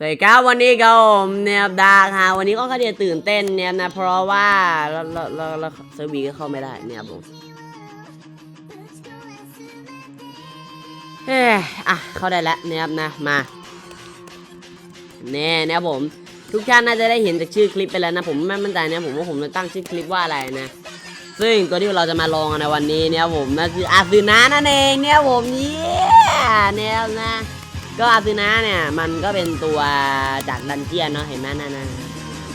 สวัสดีครับวันนี้ก็ผมเนี่ยดาร์กฮะวันนี้ก็ค่อนข้างจะตื่นเต้นเนี่ยนะเพราะว่าเราเราเราเราเซอร์วีก็เข้าไม่ได้เนี่ยผมเฮ้ยอะเข้าได้แล้วเนี่ยนะมาแน่เนี่ยผม ทุกท่านน่าจะได้เห็นจากชื่อคลิปไปแล้วนะผมไม่มั่นใจนะผมว่าผมจะตั้งชื่อคลิปว่าอะไรนะ ซึ่งตัวที่เราจะมาลองกันในวันนี้เนี่ยผมนะคืออาซึนะนั่นเองเนี่ยผมเนี่ยเนี่ยนะ ก็อาซึนะเนี่ยมันก็เป็นตัวจากดันเจียนเนาะเห็นไหมนั่นนะ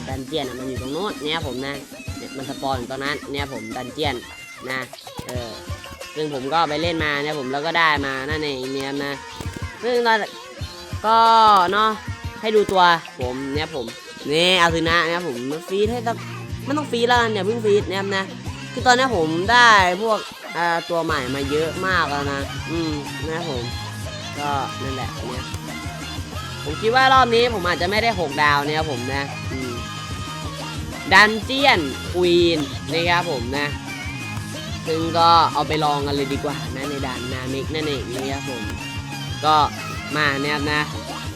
ดันเจียนมันอยู่ตรงโน้นเนี่ยผมนะเนี่ยมันสปอนอยู่ตรงนั้นเนี่ยผมดันเจียนนะเออซึ่งผมก็ไปเล่นมาเนี่ยผมแล้วก็ได้มานั่นเองเนี่ยนะซึ่งตอนก็เนาะให้ดูตัวผมเนี่ยผมนี่อาซึนะเนี่ยผมฟีดให้สักไม่ต้องฟีดแล้วกันอย่าเพิ่งฟีดเนี่ยนะคือตอนนี้ผมได้พวกตัวใหม่มาเยอะมากแล้วนะ อืมนะผม ก็นั่นแหละเนี่ยผมคิดว่ารอบนี้ผมอาจจะไม่ได้ 6 ดาวเนี่ยครับผมนะดันเจียนควีนนะครับผมนะ ซึ่งก็เอาไปลองกันเลยดีกว่านะในด่านนามิกนั่นเองนะครับผม ก็มาเนี่ยนะ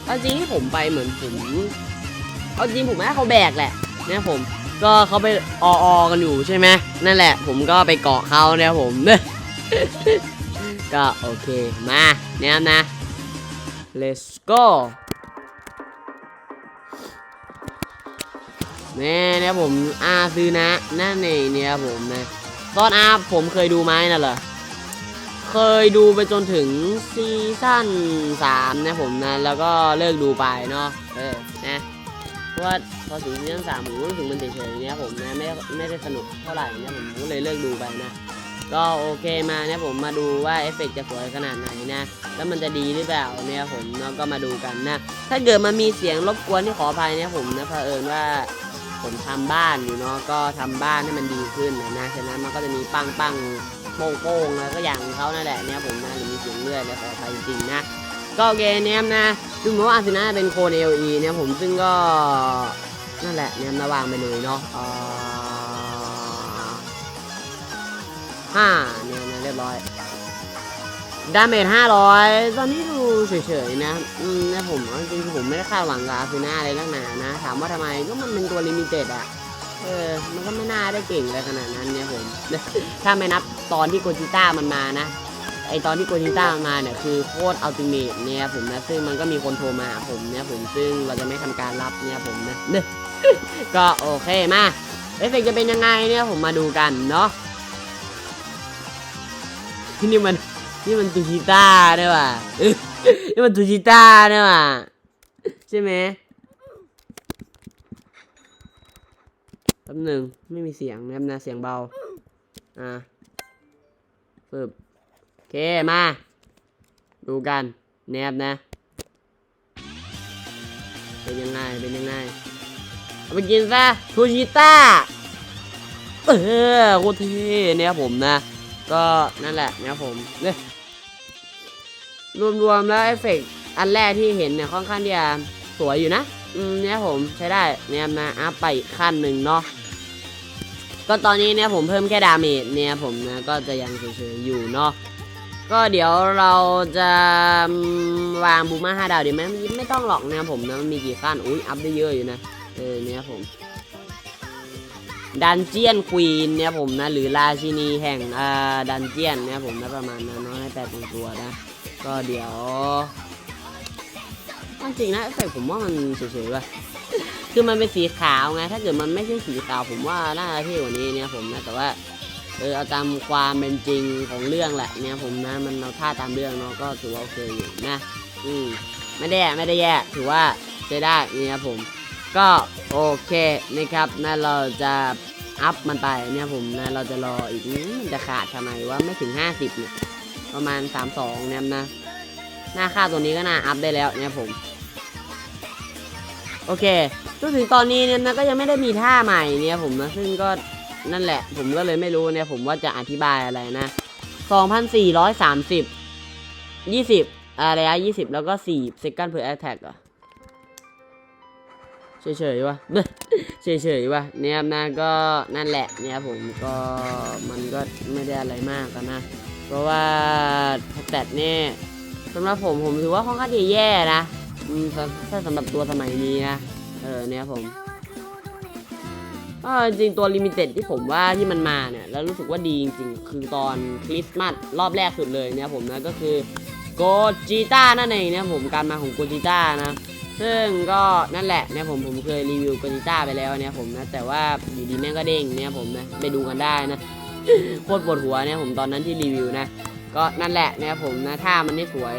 เอาจริงที่ผมไปเหมือนผมเอาจริงผมให้เขาแบกแหละเนี่ยผม ก็เขาไปอออกันอยู่ใช่ไหมนั่นแหละ ผมก็ไปเกาะเขาเนี่ยผมก็โอเคมาเนี่ยนะ let's go แน่เนี่ยผมอาซื้อนะนั่นเองเนี่ยผมนะตอนอาผมเคยดูไหมน่ะเหรอเคยดูไปจนถึงซีซั่น3นะผมนะแล้วก็เลิกดูไปเนาะเออนะเพราะว่าพอถึงซีซั่นสามผมรู้สึกมันเฉยๆเนี่ยผมนะไม่ไม่ได้สนุกเท่าไหร่เนี่ยผมก็เลยเลิกดูไปนะ ก็โอเคมาเนี่ยผมมาดูว่าเอฟเฟกต์จะสวยขนาดไหนนะ แล้วมันจะดีหรือเปล่าเนี่ยผมเนาะก็มาดูกันนะ ถ้าเกิดมันมีเสียงรบกวนที่ขออภัยเนี่ยผมนะเผอิญว่าผมทำบ้านอยู่เนาะก็ทำบ้านให้มันดีขึ้นนะฉะนั้นมันก็จะมีปังปังโป้งโป้งแล้วก็อย่างของเขานั่นแหละเนี่ยผมนะหรือมีเสียงเลื่อยเนี่ยขออภัยจริงๆนะก็โอเคเนี่ยนะดูเหมือนว่าอาร์เซนอลเป็นโคนเอลีเนี่ยผมซึ่งก็นั่นแหละเนี่ยนะวางไปเลยเนาะ ห้าเนี่ยนะเรียบร้อยดาเมจห้าร้อยตอนนี้ดูเฉยๆนะอืมนะผมจริงๆผมไม่ได้คาดหวังกับอาฟิน่าเลยนักหนานะ ถามว่าทำไมก็มันเป็นตัวลิมิเต็ดอะเออ มันก็ไม่น่าได้เก่งอะไรขนาดนั้นเนี่ยผม ถ้าไม่นับตอนที่โกจิต้ามันมานะ ไอตอนที่โกจิต้ามันมาเนี่ยคือโคตรอัลติเมทเนี่ยผมนะ ซึ่งมันก็มีคนโทรมาผมเนี่ยผมซึ่งเราจะไม่ทำการรับเนี่ยผมนะ ก็โอเคมา เอฟเฟกจะเป็นยังไงเนี่ยผมมาดูกันเนาะ นี่มันนี่มันตูชิต้าเนี่ยว่ะนี่มันตูชิต้าเนี่ยว่ะใช่ไหมแป๊บหนึ่งไม่มีเสียงนะครับนะเสียงเบา อะปึ๊บโอเค มา ดูกันแนบนะ เป็นยังไง เป็นยังไง เอาไปกินซะทูชิต้า เออโคตรเท่เนี่ยผมนะ ก็นั่นแหละนะผมเนี่ยรวมๆแล้วเอฟเฟกต์อันแรกที่เห็นเนี่ยค่อนข้างที่จะสวยอยู่นะ อืมเนี่ยผมใช้ได้เนี่ยนะอัพไปอีกขั้นหนึ่งเนาะก็ตอนนี้เนี่ยผมเพิ่มแค่ดาเมจเนี่ยผมนะก็จะยังเฉยๆอยู่เนาะก็เดี๋ยวเราจะวางบูมาห้าดาวดีไหมไม่ต้องหรอกเนี่ยผมนะมันมีกี่ขั้นอุ้ยอัพได้เยอะอยู่นะเออเนี่ยผม ดันเจียนควีนเนี่ยผมนะหรือราชินีแห่งอ่าดันเจียนเนี่ยผมนะประมาณนั้นเนาะให้แปลตรงตัวนะ ก็เดี๋ยวจริงนะแต่ผมว่ามันเฉยๆว่ะคือมันเป็นสีขาวไงถ้าเกิดมันไม่ใช่สีขาวผมว่าน่าจะเท่กว่านี้เนี่ยผมนะแต่ว่าเออเอาตามความเป็นจริงของเรื่องแหละเนี่ยผมนะมันเอาท่าตามเรื่องเนาะก็ถือว่าโอเคอยู่นะ อืมไม่ได้ไม่ได้แย่ถือว่าใช้ได้เนี่ยผม ก็โอเคนะครับนะเราจะอัพมันไปเนี่ยผมนะเราจะรออีกจะขาดทำไมว่าไม่ถึง 50เนี่ยประมาณ 32เนี่ยนะหน้าค่าตัวนี้ก็น่าอัพได้แล้วเนี่ยผม โอเคจนถึงตอนนี้เนี่ยนะก็ยังไม่ได้มีท่าใหม่เนี่ยผมนะซึ่งก็นั่นแหละ ผมก็เลยไม่รู้เนี่ยผมว่าจะอธิบายอะไรนะ 2,430 20อะไรอะ20 แล้วก็4 second per attack เหรอ เฉยๆวะเฉยๆวะเนี่ยครับนะก็นั่นแหละเนี่ยผมก็มันก็ไม่ได้อะไรมากกันนะ เพราะว่าแตทเนี่ยสำหรับผมผมถือว่าค่อนข้างจะแย่นะถ้าสำหรับตัวสมัยนี้นะเออเนี่ยผมก็จริงตัวลิมิเต็ดที่ผมว่าที่มันมาเนี่ยแล้วรู้สึกว่าดีจริงๆ คือตอนคริสต์มาสรอบแรกสุดเลยเนี่ยผมนะก็คือโกจิต้านั่นเองเนี่ยผมการมาของโกจิต้านะ ซึ่งก็นั่นแหละเนี่ยผมผมเคยรีวิวโกจิต้าไปแล้วเนี่ยผมนะแต่ว่าอยู่ดีแม่งก็เด้งเนี่ยผมนะไปดูกันได้นะโคตรปวดหัวเนี่ยผมตอนนั้นที่รีวิวนะ ก็นั่นแหละเนี่ยผมนะถ้ามันไม่สวย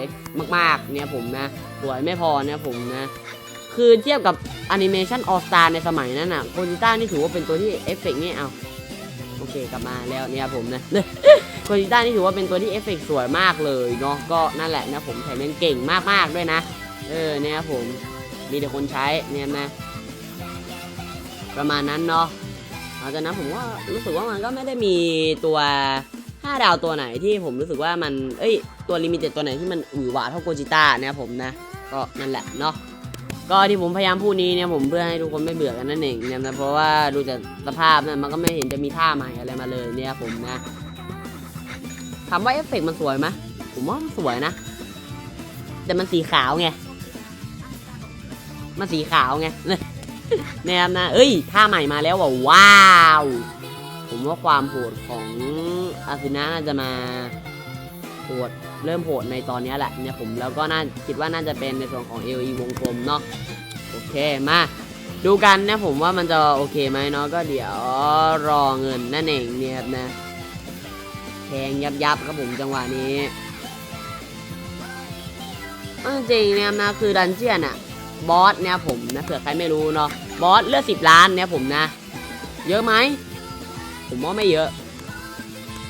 มากๆเนี่ยผมนะสวยไม่พอเนี่ยผมนะคือเทียบกับแอนิเมชันออสตาในสมัยนั้นอะโคจิต้านี่ถือว่าเป็นตัวที่เอฟเฟกต์นี่เอาโอเคกลับมาแล้วเนี่ยผมนะโคจิต้านี่ถือว่าเป็นตัวที่เอฟเฟกต์สวยมากเลยเนาะก็นั่นแหละนะผมแถมยังเก่งมากๆด้วยนะ เออเนี่ยผม มีแต่คนใช้เนี่ยนะประมาณนั้นเนาะหลังจากนั้นผมก็รู้สึกว่ามันก็ไม่ได้มีตัว 5 ดาวตัวไหนที่ผมรู้สึกว่ามัน เอ้ย ตัวลิมิเต็ดตัวไหนที่มันอือหวาเท่าโกจิต้าเนี่ยผมนะ ก็นั่นแหละเนาะ ก็ที่ผมพยายามพูดนี้เนี่ยผมเพื่อให้ทุกคนไม่เบื่อกันนั่นเองเนี่ยนะเพราะว่าดูจากสภาพเนี่ยมันก็ไม่เห็นจะมีท่าใหม่อะไรมาเลยเนี่ยผมนะถามว่าเอฟเฟกต์มันสวยไหมผมว่ามันสวยนะ แต่มันสีขาวไง มันสีขาวไงเนี่ยนะ เอ้ยท่าใหม่มาแล้วว่ะว้าว ผมว่าความโหดของอาซินะน่าจะมาโหดเริ่มโหดในตอนนี้แหละเนี่ยผมแล้วก็น่าคิดว่าน่าจะเป็นในส่วนของ LE วงกลมเนาะโอเคมาดูกันนะผมว่ามันจะโอเคไหมเนาะก็เดี๋ยวรอเงินนั่นเองเนี่ยครับนะแทงยับยับครับผมจังหวะนี้จริงๆเนี่ยนะคือดันเจียนอะ บอสเนี่ยผมนะเผื่อใครไม่รู้เนาะบอสเลือดสิบล้านเนี่ยผมนะ เยอะไหมผมว่าไม่เยอะ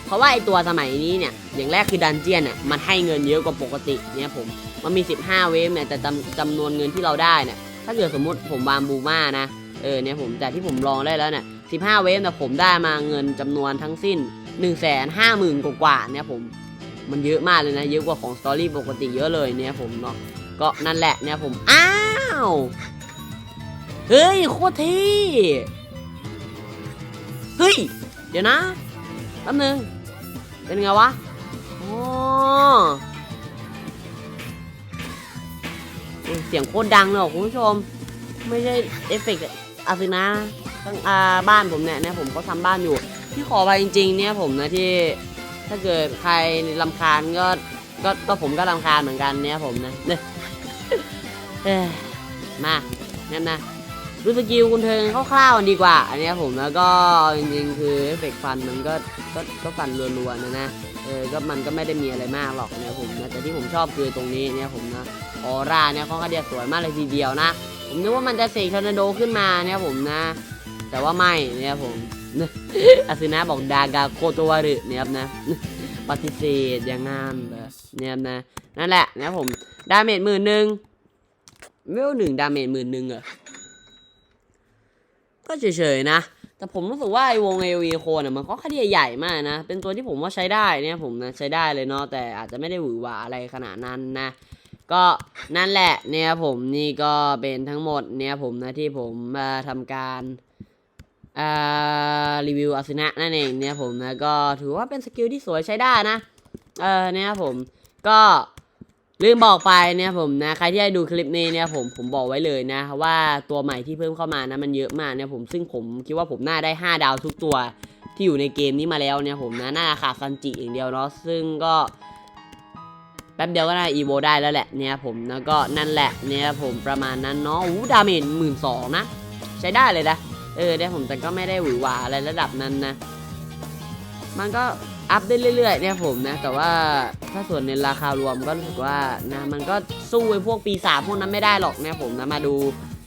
เพราะว่าไอตัวสมัยนี้เนี่ย อย่างแรกคือดันเจียนเนี่ยมันให้เงินเยอะกว่าปกติเนี่ยผมมันมี 15 เวฟเนี่ยแต่จำจำนวนเงินที่เราได้เนี่ยถ้าเกิดสมมติผมวางบูมานะเออเนี่ยผมแต่ที่ผมลองได้แล้วเนี่ย15 เวฟเนี่ยผมได้มาเงินจำนวนทั้งสิ้น 1 5 0 0 0 0กว่าเนี่ยผมมันเยอะมากเลยนะ เยอะกว่าของสตอรี่ปกติเยอะเลยเนี่ยผมเนาะ ก็นั่นแหละเนี่ยผม อ้าว เฮ้ย โคตรเท่เฮ้ย เดี๋ยวนะแป๊บนึง เป็นไงวะอ๋อโอ้เสียงโคตรดังเลยคุณผู้ชม ไม่ใช่เอฟเฟกต์อาซินะทั้งอาบ้านผมเนี่ยนะผมก็ทำบ้านอยู่ ที่ขอไปจริง ๆ เนี่ยผมนะที่ถ้าเกิดใครลำคาญก็ก็ก็ผมก็ลำคาญเหมือนกันเนี่ยผมนะเนี่ย เอ้ยมาเนี่ยนะดูสกิลคุณเทิงคร่าวๆดีกว่า อันนี้ผมแล้วก็จริงๆ คือเอฟเฟกฟันมันก็ก็ก็ฟันรัวๆนะนะเออก็มันก็ไม่ได้มีอะไรมากหรอกเนี่ยผมนะแต่ที่ผมชอบคือตรงนี้เนี่ยผมนะออร่าเนี่ยเขาก็เดียสวยมากเลยทีเดียวนะ ผมนึกว่ามันจะเสกทอร์นาโดขึ้นมาเนี่ยผมนะ แต่ว่าไม่เนี่ยผมอาซึนะบอกดากาโคโตวารุเนี่ยครับนะปฏิเสธอย่างงามแบบเนี่ยครับนะนั่นแหละนะผมดาเมจหมื่นหนึ่ง เวลหนึ่งดาเมจหมื่นหนึ่งเหรอก็เฉยๆนะ แต่ผมรู้สึกว่าไอวงเอวีโคนอะมันก็ค่อนใหญ่มากนะ เป็นตัวที่ผมว่าใช้ได้เนี่ยผมนะใช้ได้เลยเนาะแต่อาจจะไม่ได้หวือหวาอะไรขนาดนั้นนะ ก็นั่นแหละเนี่ยผมนี่ก็เป็นทั้งหมดเนี่ยผมนะที่ผมมาทำการรีวิวอาสนะนั่นเองเนี่ยผมนะก็ถือว่าเป็นสกิลที่สวยใช้ได้นะเออเนี่ยผมก็ ลืมบอกไปเนี่ยผมนะใครที่ได้ดูคลิปนี้เนี่ยผมผมบอกไว้เลยนะว่าตัวใหม่ที่เพิ่มเข้ามานะมันเยอะมากเนี่ยผมซึ่งผมคิดว่าผมน่าได้ 5 ดาวทุกตัวที่อยู่ในเกมนี้มาแล้วเนี่ยผมนะน่าขาดซันจิอย่างเดียวเนาะซึ่งก็แป๊บเดียวก็น่าอีโวได้แล้วแหละเนี่ยผมนะก็นั่นแหละเนี่ยผมประมาณนั้นเนาะอู้ดาเมจหมื่นสองนะ ใช้ได้เลยนะเออเนี่ยผมแต่ก็ไม่ได้หวือหวาอะไรระดับนั้นนะ มันก็อัพได้เรื่อยๆเนี่ยผมนะแต่ว่า ถ้าส่วนในราคารวมก็รู้สึกว่านะมันก็สู้ไอ้พวกปีศาจพวกนั้นไม่ได้หรอกเนี่ยผมนะมาดู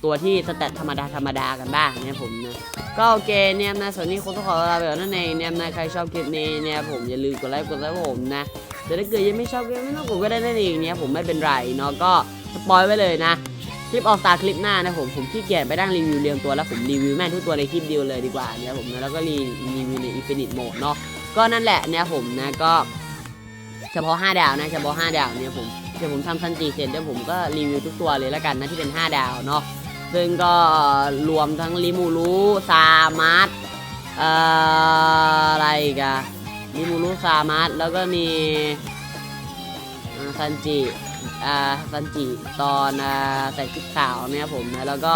ตัวที่สแตทธรรมดาธรรมดากันบ้างเนี่ยผมนะก็โอเคเนี่ยนะส่วนนี้คงต้องขอลาไปก่อนนั่นเองเนี่ยนะใครชอบคลิปนี้เนี่ยผมอย่าลืมกดไลค์กดไลค์ผมนะแต่ถ้าเกิดยังไม่ชอบก็ไม่ต้องกดก็ได้นั่นเองเนี่ยผมไม่เป็นไรเนาะก็สปอยไว้เลยนะคลิปออกตาคลิปหน้านะผมผมขี้เกียจไปนั่งรีวิวเรียงตัวแล้วผมรีวิวแม่ทุกตัวในคลิปเดียวเลยดีกว่าเนี่ยผมนะแล้วก็รีรีวิวในอินฟินิตโหมดเนาะก็นั่นแหละเนี่ยผมนะก็ เฉพาะ 5 ดาวนะเฉพาะ 5 ดาวเนี่ยผมเดี๋ยวผมทำซันจีเสร็จเดี๋ยวผมก็รีวิวทุกตัวเลยแล้วกันนะที่เป็น 5 ดาวเนาะซึ่งก็รวมทั้งลิมูรุซามาร์ตอะไรกันลิมูรุซามาร์ตแล้วก็มีซันจิอ่าซันจิตอนอ่าใส่ชุดขาวเนี่ยผมนะแล้วก็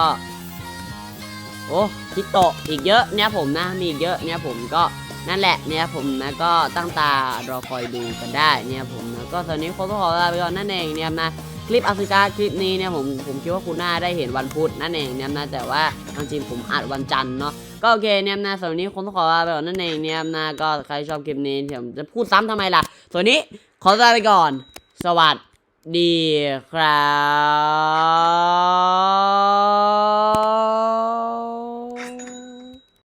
โอ้คิโตะอีกเยอะเนี่ยผมนะมีอีกเยอะเนี่ยผมก็ นั่นแหละเนี่ยผมนะก็ตั้งตารอคอยดูกันได้เนี่ยผมนะก็ตอนนี้คงต้องขอลาไปก่อนนั่นเองเนี่ยนะคลิปอฟริกาคลิปนี้เนี่ยผมผมคิดว่าคุณน่าได้เห็นวันพุธนั่นเองเนี่ยนะแต่ว่าจริงๆผมอัดวันจันทร์เนาะก็โอเคเนี่ยนะสำหรับวันนี้คงต้องขอลาไปก่อนนั่นเองเนี่ยนะก็ใครชอบคลิปนี้ผมจะพูดซ้ำทำไมล่ะส่วนนี้ขอลาไปก่อน สวัสดีครับ